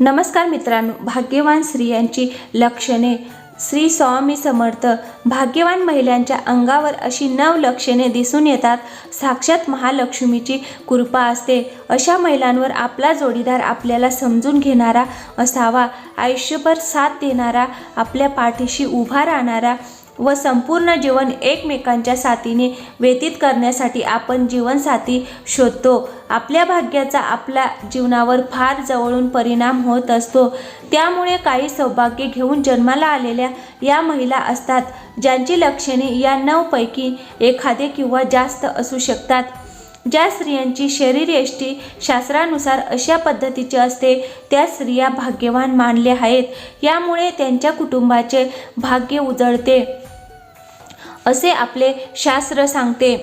नमस्कार मित्रांनो भाग्यवान स्त्रियांची लक्षणे. श्री स्वामी समर्थ भाग्यवान महिलांच्या अंगावर अशी नव लक्षणे दिसून येतात. साक्षात महालक्ष्मीची कृपा असते. अशा महिलांवर आपला जोडीदार आपल्याला समजून घेणारा असावा. आयुष्यभर साथ देणारा आपल्या पाठीशी उभा राहणारा व संपूर्ण जीवन एकमेकांच्या साथीने व्यतीत करण्यासाठी आपण जीवनसाथी शोधतो. आपल्या भाग्याचा आपल्या जीवनावर फार जवळून परिणाम होत असतो. त्यामुळे काही सौभाग्य घेऊन जन्माला आलेल्या या महिला असतात ज्यांची लक्षणे या नऊपैकी एखादे किंवा जास्त असू शकतात. ज्या स्त्रियांची शरीरयष्टी शास्त्रानुसार अशा पद्धतीची असते त्या स्त्रिया भाग्यवान मानल्या आहेत. यामुळे त्यांच्या कुटुंबाचे भाग्य उजळते. असे आपले शास्त्र सांगते.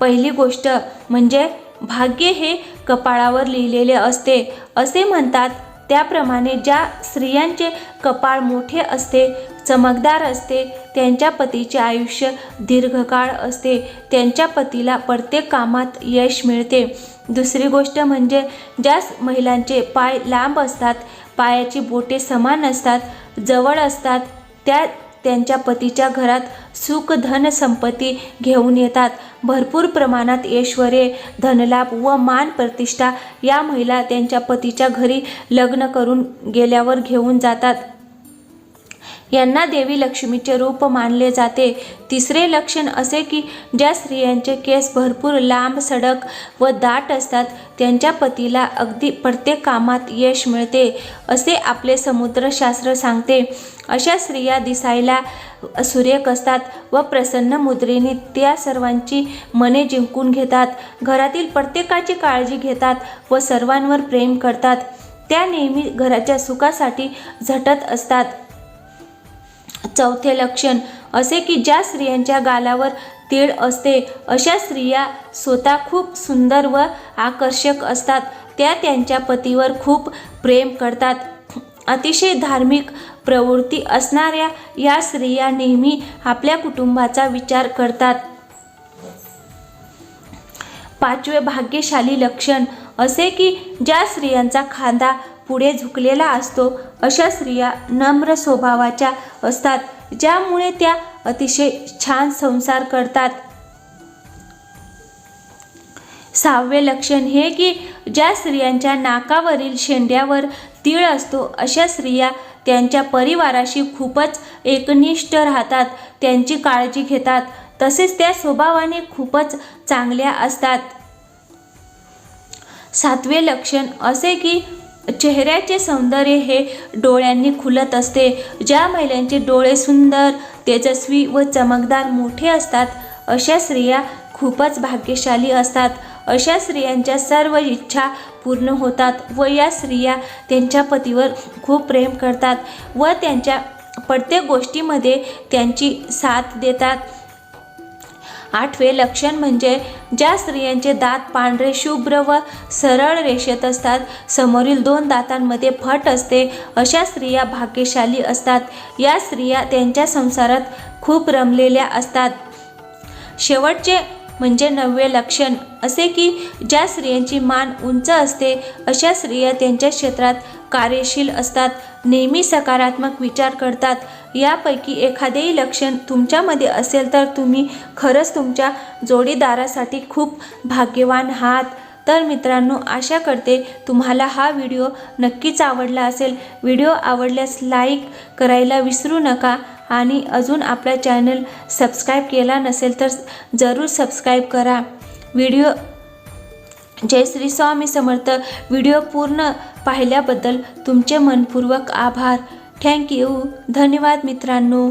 पहिली गोष्ट म्हणजे भाग्य हे कपाळावर लिहिलेले असते. असे म्हणतात त्याप्रमाणे ज्या स्त्रियांचे कपाळ मोठे असते चमकदार असते त्यांच्या पतीचे आयुष्य दीर्घकाळ असते त्यांच्या पतीला प्रत्येक कामात यश मिळते. दुसरी गोष्ट म्हणजे ज्या महिलांचे पाय लांब असतात पायाची बोटे समान असतात जवळ असतात त्या त्यांच्या पतीच्या घरात सुख धन संपत्ती घेऊन येतात. भरपूर प्रमाणात ऐश्वर्ये धनलाभ व मान प्रतिष्ठा या महिला त्यांच्या पतीच्या घरी लग्न करून गेल्यावर घेऊन जातात. यांना देवी लक्ष्मीचे रूप मानले जाते. तिसरे लक्षण असे की ज्या स्त्रियांचे केस भरपूर लांब सडक व दाट असतात त्यांच्या पतीला अगदी प्रत्येक कामात यश मिळते असे आपले समुद्रशास्त्र सांगते. अशा स्त्रिया दिसायला सुरेख असतात व प्रसन्न मुद्रेने त्या सर्वांची मने जिंकून घेतात. घरातील प्रत्येकाची काळजी घेतात व सर्वांवर प्रेम करतात. त्या नेहमी घराच्या सुखासाठी झटत असतात. चौथे लक्षण असे की ज्या स्त्रियांच्या गालावर तीळ असते अशा स्त्रिया स्वतः खूप सुंदर व आकर्षक असतात. त्या त्यांच्या पतीवर खूप प्रेम करतात. अतिशय धार्मिक प्रवृत्ती असणाऱ्या या स्त्रिया नेहमी आपल्या कुटुंबाचा विचार करतात. पाचवे भाग्यशाली लक्षण असे की ज्या स्त्रियांचा खांदा पुढे झुकलेला असतो अशा स्त्रिया नम्र स्वभावाच्या असतात ज्यामुळे त्या अतिशय छान संसार करतात. सहावे लक्षण हे की ज्या स्त्रियांच्या नाकावरील शेंड्यावर तीळ असतो अशा स्त्रिया त्यांच्या परिवाराशी खूपच एकनिष्ठ राहतात त्यांची काळजी घेतात तसेच त्या स्वभावाने खूपच चांगल्या असतात. सातवे लक्षण असे की चेहऱ्याचे सौंदर्य हे डोळ्यांनी खुलत असते. ज्या महिलांचे डोळे सुंदर तेजस्वी व चमकदार मोठे असतात अशा स्त्रिया खूपच भाग्यशाली असतात. अशा स्त्रियांच्या सर्व इच्छा पूर्ण होतात व या स्त्रिया त्यांच्या पतीवर खूप प्रेम करतात व त्यांच्या प्रत्येक गोष्टीमध्ये त्यांची साथ देतात. आठवे लक्षण म्हणजे ज्या स्त्रियांचे दात पांढरे शुभ्र व सरळ रेषेत असतात समोरील दोन दातांमध्ये फट असते अशा स्त्रिया भाग्यशाली असतात. या स्त्रिया त्यांच्या संसारात खूप रमलेल्या असतात. शेवटचे म्हणजे नववे लक्षण असे की ज्या स्त्रियांची मान उंच असते अशा स्त्रिया त्यांच्या क्षेत्रात कार्यशील असतात. नेहमी सकारात्मक विचार करतात. यापैकी एखादेही लक्षण तुमच्यामध्ये असेल तर तुम्ही खरंच तुमच्या जोडीदारासाठी खूप भाग्यवान आहात. तर मित्रांनो आशा करते तुम्हाला हा व्हिडिओ नक्कीच आवडला असेल. व्हिडिओ आवडल्यास लाईक करायला विसरू नका आणि अजून आपला चॅनल सबस्क्राईब केला नसेल तर जरूर सबस्क्राईब करा. व्हिडिओ जय श्री स्वामी समर्थ. व्हिडिओ पूर्ण पाहिल्याबद्दल तुमचे मनपूर्वक आभार. थँक्यू धन्यवाद मित्रांनो.